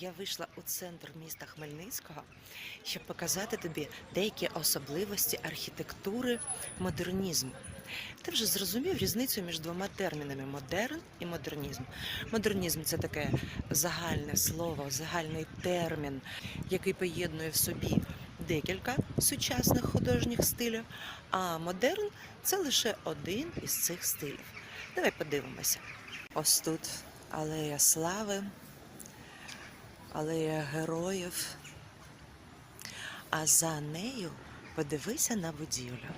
Я вийшла у центр міста Хмельницького, щоб показати тобі деякі особливості архітектури модернізму. Ти вже зрозумів різницю між двома термінами модерн і модернізм. Модернізм це таке загальне слово, загальний термін, який поєднує в собі декілька сучасних художніх стилів. А модерн це лише один із цих стилів. Давай подивимося. Ось тут алея слави алея героїв. А за нею подивися на будівлю.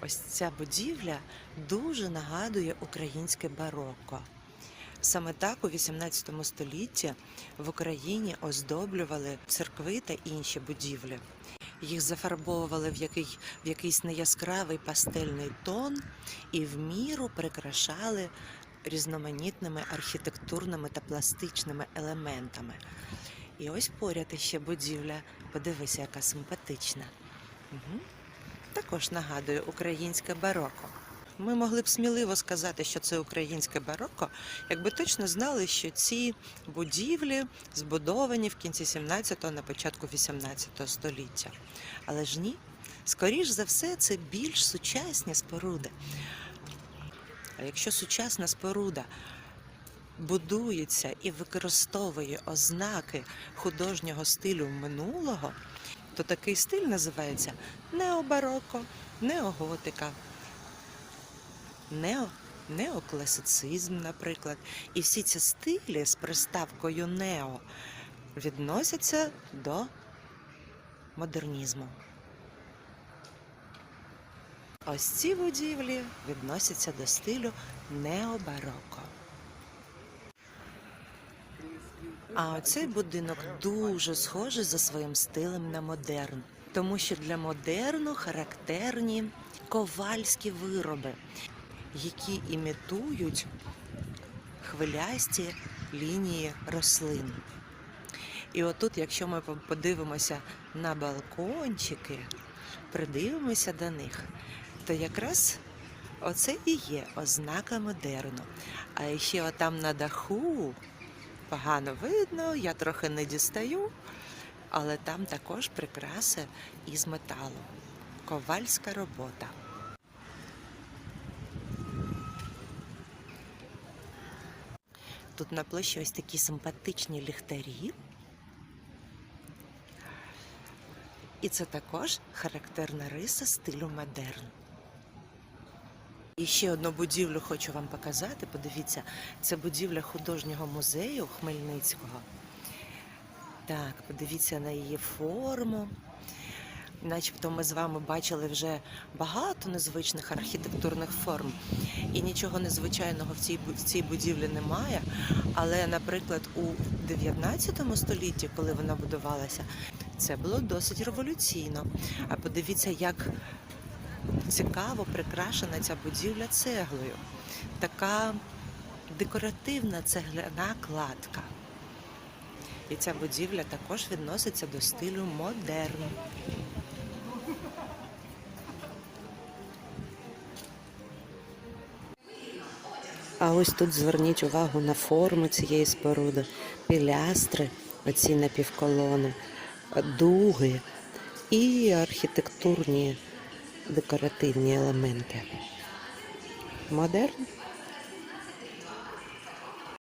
Ось ця будівля дуже нагадує українське бароко. Саме так у XVIII столітті в Україні оздоблювали церкви та інші будівлі. Їх зафарбовували в, який, в якийсь неяскравий пастельний тон і в міру прикрашали різноманітними архітектурними та пластичними елементами. І ось поряд іще будівля. Подивися, яка симпатична. Угу. Також нагадує українське бароко. Ми могли б сміливо сказати, що це українське бароко, якби точно знали, що ці будівлі збудовані в кінці 17-го, на початку 18 століття. Але ж ні, скоріш за все, це більш сучасні споруди. А якщо сучасна споруда будується і використовує ознаки художнього стилю минулого, то такий стиль називається необароко, неоготика, нео, неокласицизм, наприклад. І всі ці стилі з приставкою нео відносяться до модернізму. Ось ці будівлі відносяться до стилю необароко. А оцей будинок дуже схожий за своїм стилем на модерн, тому що для модерну характерні ковальські вироби, які імітують хвилясті лінії рослин. І отут, якщо ми подивимося на балкончики, придивимося до них, то якраз оце і є ознака модерну. А ще отам на даху погано видно, я трохи не дістаю, але там також прикраси із металу. Ковальська робота. Тут на площі ось такі симпатичні ліхтарі. І це також характерна риса стилю модерн. І ще одну будівлю хочу вам показати. Подивіться, це будівля художнього музею Хмельницького. Так, подивіться на її форму. Начебто ми з вами бачили вже багато незвичних архітектурних форм, і нічого незвичайного в цій, в цій будівлі немає. Але, наприклад, у 19 столітті, коли вона будувалася, це було досить революційно. А подивіться, як цікаво прикрашена ця будівля цеглою. Така декоративна цегляна кладка. І ця будівля також відноситься до стилю модерн. А ось тут зверніть увагу на форму цієї споруди, пілястри, оці напівколони, дуги і архітектурні декоративні елементи. Модерн